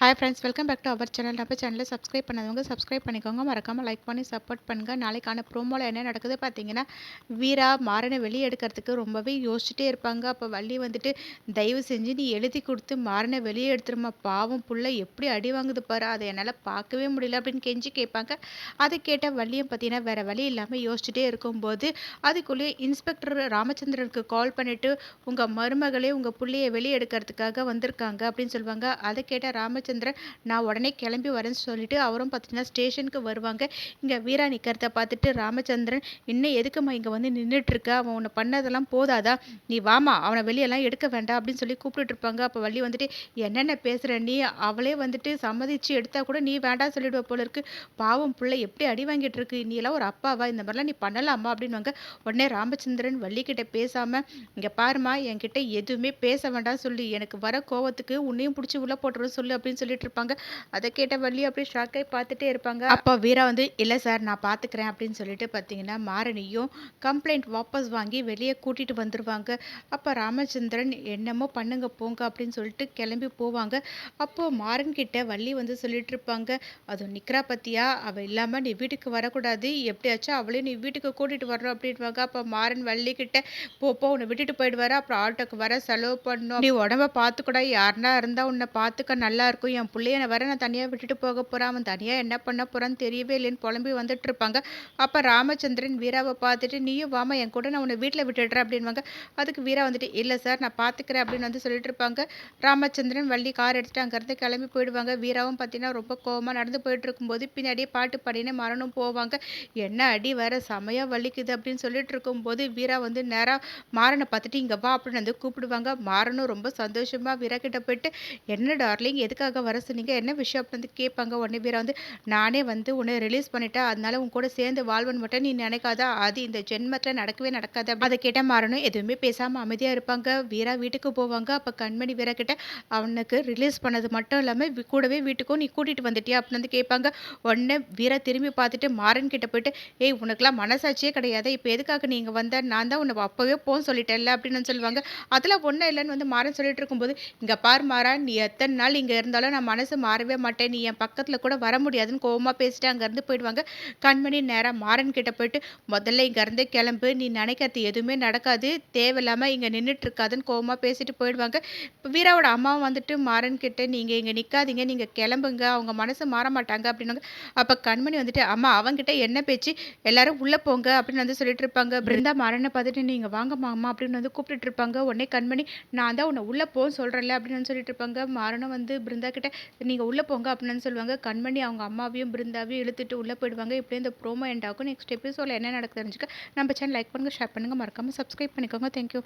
Hi friends welcome back to our channel நம்ம சேனலில் subscribe பண்ணாதவங்க சப்ஸ்கிரைப் பண்ணிக்கோங்க. மறக்காமல் லைக் பண்ணி சப்போர்ட் பண்ணுங்கள் நாளைக்கான ப்ரோமோவில் என்ன நடக்குது பார்த்தீங்கன்னா வீரா மாறனை வெளியே எடுக்கிறதுக்கு ரொம்பவே யோசிச்சுட்டே இருப்பாங்க. அப்போ வள்ளி வந்துட்டு தயவு செஞ்சு நீ எழுதி கொடுத்து மாறனை வெளியே எடுத்துருமா பாவம் புள்ள எப்படி அடி வாங்குது பாரு. அதை என்னால் பார்க்கவே முடியல. அப்படின்னு கெஞ்சி கேட்பாங்க. அதை கேட்ட வள்ளியும் பார்த்தீங்கன்னா வேறு வழி இல்லாமல் யோசிச்சுட்டே இருக்கும்போது அதுக்குள்ளேயே இன்ஸ்பெக்டர் ராமச்சந்திரனுக்கு கால் பண்ணிவிட்டு உங்கள் மருமகளே உங்கள் பிள்ளையை வெளியே எடுக்கிறதுக்காக வந்திருக்காங்க. அப்படின்னு சொல்லுவாங்க. அதை கேட்ட ராம ராமச்சந்திரன் நான் உடனே கிளம்பி வரேன்னு சொல்லிட்டு அவரும் பார்த்தீங்கன்னா ஸ்டேஷனுக்கு வருவாங்க. இங்கே வீரா நிற்கிறத பார்த்துட்டு ராமச்சந்திரன் இன்னும் எதுக்குமா இங்கே வந்து நின்றுட்டுருக்க அவன் உன்னை பண்ணதெல்லாம் போதாதா? நீ வாமா அவனை வெளியெல்லாம் எடுக்க வேண்டாம் அப்படின்னு சொல்லி கூப்பிட்டுட்டு இருப்பாங்க. அப்போ வள்ளி வந்துட்டு என்னென்ன பேசுகிற நீ? அவளே வந்துட்டு சம்மதிச்சு எடுத்தா கூட நீ வேண்டாம் சொல்லிடுவ போல இருக்கு. பாவம் பிள்ளை எப்படி அடி வாங்கிட்டு இருக்கு? நீ எல்லாம் ஒரு அப்பாவா? இந்த மாதிரிலாம் நீ பண்ணலாமா? அப்படின்வாங்க உடனே ராமச்சந்திரன் வள்ளிக்கிட்ட பேசாமல் இங்கே பாருமா என்கிட்ட எதுவுமே பேச வேண்டாம் சொல்லி எனக்கு வர கோவத்துக்கு உன்னையும் பிடிச்சி உள்ளே போட்டுருன்னு சொல்லு அப்படின்னு அப்படின்னு சொல்லிட்டு இருப்பாங்க அதை கேட்ட வள்ளி அப்படியே ஷாக்காய் பார்த்துட்டே இருப்பாங்க. அப்போ வீரா வந்து இல்லை சார் நான் பார்த்துக்கிறேன் அப்படின்னு சொல்லிட்டு பார்த்தீங்கன்னா மாரணியும் கம்ப்ளைண்ட் வாபஸ் வாங்கி வெளியே கூட்டிகிட்டு வந்துடுவாங்க அப்போ ராமச்சந்திரன் என்னமோ பண்ணுங்க போங்க அப்படின்னு சொல்லிட்டு கிளம்பி போவாங்க. அப்போது மாறன் கிட்ட வள்ளி வந்து சொல்லிட்டு இருப்பாங்க அது நிக்கிறா பத்தியா? அவள் இல்லாமல் நீ வீட்டுக்கு வரக்கூடாது. எப்படியாச்சும் அவளையும் நீ வீட்டுக்கு கூட்டிகிட்டு வரணும் அப்படின்வாங்க அப்போ மாறன் வள்ளி கிட்ட போப்போ உன்னை விட்டுட்டு போயிடுவாரு. அப்புறம் ஆட்டோக்கு வர செலவு பண்ணும். நீ உடம்ப பார்த்துக்கூட யாருனா இருந்தால் உன்னை பார்த்துக்க நல்லா இருக்கும். இருக்கும் என் பிள்ளைய வர நான் தனியாக விட்டுட்டு போக போகிறான் அவன் தனியாக என்ன பண்ண போகிறான்னு தெரியவே இல்லைன்னு புலம்பி வந்துட்டு இருப்பாங்க. அப்போ ராமச்சந்திரன் வீராவை பார்த்துட்டு நீயும் வாமா என் கூட நான் உன்னை வீட்டில் விட்டுடுறேன் அப்படின்வாங்க அதுக்கு வீரா வந்துட்டு இல்லை சார் நான் பார்த்துக்கிறேன் அப்படின்னு வந்து சொல்லிட்டு இருப்பாங்க. ராமச்சந்திரன் வள்ளி கார் எடுத்துட்டு அங்கேருந்து கிளம்பி போயிடுவாங்க. வீராவும் பார்த்தீங்கன்னா ரொம்ப கோபமாக நடந்து போயிட்டு இருக்கும்போது பின்னாடியே பாட்டு பாடினே மரணம் போவாங்க. என்ன அடி வர செமையாக வலிக்குது அப்படின்னு சொல்லிட்டு இருக்கும்போது வீரா வந்து நேராக மாறனை பார்த்துட்டு இங்கே வா அப்படின்னு வந்து கூப்பிடுவாங்க. மாறனும் ரொம்ப சந்தோஷமாக வீரா கிட்ட போயிட்டு என்ன டார்லிங் எதுக்காக எதுக்காக வர சொன்னீங்க. என்ன விஷயம் அப்படின்னு வந்து கேட்பாங்க. உடனே பேரை வந்து நானே வந்து உன்னை ரிலீஸ் பண்ணிட்டேன். அதனால உன் கூட சேர்ந்து வாழ்வன் மட்டும் நீ நினைக்காதா? அது இந்த ஜென்மத்தில் நடக்கவே நடக்காது. அதை கேட்ட மாறணும் எதுவுமே பேசாமல் அமைதியாக இருப்பாங்க. வீரா வீட்டுக்கு போவாங்க. அப்போ கண்மணி வீரா கிட்ட அவனுக்கு ரிலீஸ் பண்ணது மட்டும் இல்லாமல் கூடவே வீட்டுக்கும் நீ கூட்டிகிட்டு வந்துட்டியா? அப்படின்னு வந்து கேட்பாங்க. உடனே வீரா திரும்பி பார்த்துட்டு மாறன் கிட்ட போயிட்டு ஏய் உனக்குலாம் மனசாட்சியே கிடையாது. இப்போ எதுக்காக நீங்கள் வந்த? நான் தான் உன்னை அப்போவே போன்னு சொல்லிட்டேன்ல அப்படின்னு சொல்லுவாங்க. அதில் ஒன்றும் இல்லைன்னு வந்து மாறன் சொல்லிட்டு இருக்கும்போது இங்கே பார் மாறா. நீ எத்தனை நாள் இங்கே இருந்தாலும் இருந்தாலும் நான் மனசு மாறவே மாட்டேன். நீ என் பக்கத்தில் கூட வர முடியாதுன்னு கோவமாக பேசிட்டு அங்கேருந்து போயிடுவாங்க. கண்மணி நேராக மாறன் கிட்ட போயிட்டு முதல்ல இங்கேருந்து கிளம்பு. நீ நினைக்கிறது எதுவுமே நடக்காது. தேவையில்லாமல் இங்கே நின்றுட்டு இருக்காதுன்னு கோவமாக பேசிட்டு போயிடுவாங்க. இப்போ வீராவோட அம்மாவும் வந்துட்டு மாறன் கிட்ட நீங்கள் இங்கே நிற்காதீங்க நீங்கள் கிளம்புங்க. அவங்க மனசு மாற மாட்டாங்க. அப்படின்னாங்க அப்போ கண்மணி வந்துட்டு அம்மா அவங்ககிட்ட என்ன பேச்சு? எல்லாரும் உள்ளே போங்க. அப்படின்னு வந்து சொல்லிட்டு இருப்பாங்க. பிருந்தா மாறனை பார்த்துட்டு நீங்கள் வாங்க மாமா அப்படின்னு வந்து கூப்பிட்டுட்டு இருப்பாங்க. உடனே கண்மணி நான் தான் உன்னை உள்ளே போன்னு சொல்கிறேன்ல அப்படின்னு சொல்லிட்டு இருப்பாங்க. மாறனும் வந்து பிருந்தா கிட்ட நீங்கள் உள்ளே போங்க அப்படின்னு சொல்லுவாங்க. கண்மணி அவங்க அம்மாவையும் பிருந்தாவையும் இழுத்துட்டு உள்ளே போயிடுவாங்க. இப்படி இந்த ப்ரோமோ எண்ட் ஆகும். நெக்ஸ்ட் எபிசோடில் என்ன நடக்குது தெரிஞ்சுக்க. நம்ம சேனல் லைக் பண்ணுங்கள் ஷேர் பண்ணுங்கள் மறக்காமல் சப்ஸ்கிரைப் பண்ணிக்கோங்க. தேங்க்யூ